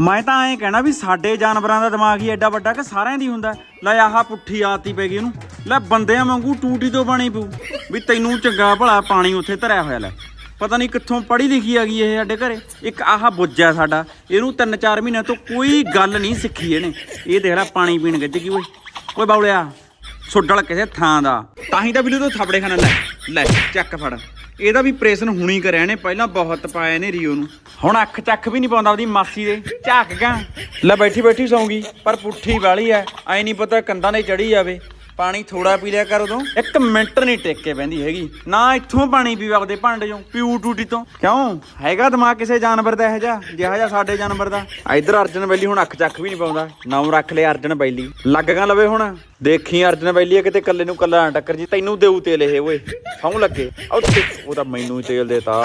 ਮੈਂ ਤਾਂ ਐਂ ਕਹਿਣਾ ਵੀ ਸਾਡੇ ਜਾਨਵਰਾਂ ਦਾ ਦਿਮਾਗ ਹੀ ਐਡਾ ਵੱਡਾ ਕਿ ਸਾਰਿਆਂ ਦੀ ਹੁੰਦਾ। ਲੈ ਆਹ ਪੁੱਠੀ ਆਤੀ ਪੈ ਗਈ ਇਹਨੂੰ ਲੈ ਬੰਦਿਆਂ ਵਾਂਗੂ ਟੂਟੀ ਤੋਂ ਬਣੀ ਪਊ। ਵੀ ਤੈਨੂੰ ਚੰਗਾ ਭਲਾ ਪਾਣੀ ਉੱਥੇ ਧਰਿਆ ਹੋਇਆ ਲੈ। ਪਤਾ ਨਹੀਂ ਕਿੱਥੋਂ ਪੜ੍ਹੀ ਲਿਖੀ ਆ ਗਈ ਇਹ ਸਾਡੇ ਘਰੇ। ਇੱਕ ਆਹ ਬੁੱਜਾ ਸਾਡਾ। ਇਹਨੂੰ 3-4 ਮਹੀਨਿਆਂ ਤੋਂ ਕੋਈ ਗੱਲ ਨਹੀਂ ਸਿੱਖੀ ਇਹਨੇ। ਇਹ ਦੇਖ ਲੈ ਪਾਣੀ ਪੀਣ ਗੱਜ ਗਈ ਓਏ। ਓਏ ਬਾਉਲਿਆ ਸੁੱਡਲ ਕਿਸੇ ਥਾਂ ਦਾ। ਤਾਂ ਹੀ ਤਾਂ ਬਿੱਲੂ ਤੋਂ ਥਾਪੜੇ ਖਾਣਾ ਲੈ। ਲੈ, ਚੱਕ ਫੜ। ਇਹਦਾ ਵੀ ਪ੍ਰੇਸ਼ਨ ਹੁਣੀ ਕਰਿਆ ਨੇ ਪਹਿਲਾਂ ਬਹੁਤ ਪਾਇਆ ਨੇ ਰੀਓ ਨੂੰ। ਹੁਣ ਅੱਖ ਚੱਖ ਵੀ ਨਹੀਂ ਪਾਉਂਦਾ ਉਹਦੀ ਮਾਸੀ ਦੇ, ਝਾਕ ਗਾ। ਲੈ ਬੈਠੀ ਬੈਠੀ ਸੌਂਗੀ, ਪਰ ਪੁੱਠੀ ਵਾਲੀ ਐ ਐ ਨਹੀਂ ਪਤਾ ਕੰਧਾਂ 'ਤੇ ਚੜੀ ਜਾਵੇ। ਪਾਣੀ ਥੋੜਾ ਪੀ ਲਿਆ ਕਰ ਉਦੋਂ। ਇੱਕ ਮਿੰਟ ਨਹੀਂ ਟਿਕ ਕੇ ਬਹਿੰਦੀ ਹੈਗੀ। ਨਾ ਇੱਥੋਂ ਪਾਣੀ ਪੀਵੇ ਆਪਦੇ ਭਾਂਡੇ ਚੋਂ, ਪਿਊ ਟੂਟੀ ਤੋਂ। ਕਿਉਂ? ਹੈਗਾ ਦਿਮਾਗ ਕਿਸੇ ਜਾਨਵਰ ਦਾ ਇਹੋ ਜਿਹਾ ਜਿਹਾ ਜਿਹਾ ਸਾਡੇ ਜਾਨਵਰ ਦਾ। ਇਧਰ ਅਰਜਨ ਬੈਲੀ ਹੁਣ ਅੱਖ ਚੱਖ ਵੀ ਨਹੀਂ ਪਾਉਂਦਾ। ਨਾਮ ਰੱਖ ਲਿਆ ਅਰਜਨ ਬੈਲੀ। ਲੱਗ ਗਾ ਲਵੇ ਹੁਣ। ਦੇਖੀ ਅਰਜਨ ਬੈਲੀ ਕਿਤੇ ਕੱਲੇ ਨੂੰ ਕੱਲਾ ਨਾ ਟੱਕਰ ਜੀ, ਤੈਨੂੰ ਦੇਊ ਤੇਲ ਇਹ ਓਏ। ਸੌਂ ਲੱਗੇ। ਉਹ ਤਾਂ ਮੈਨੂੰ ਹੀ ਤੇਲ ਦੇਤਾ।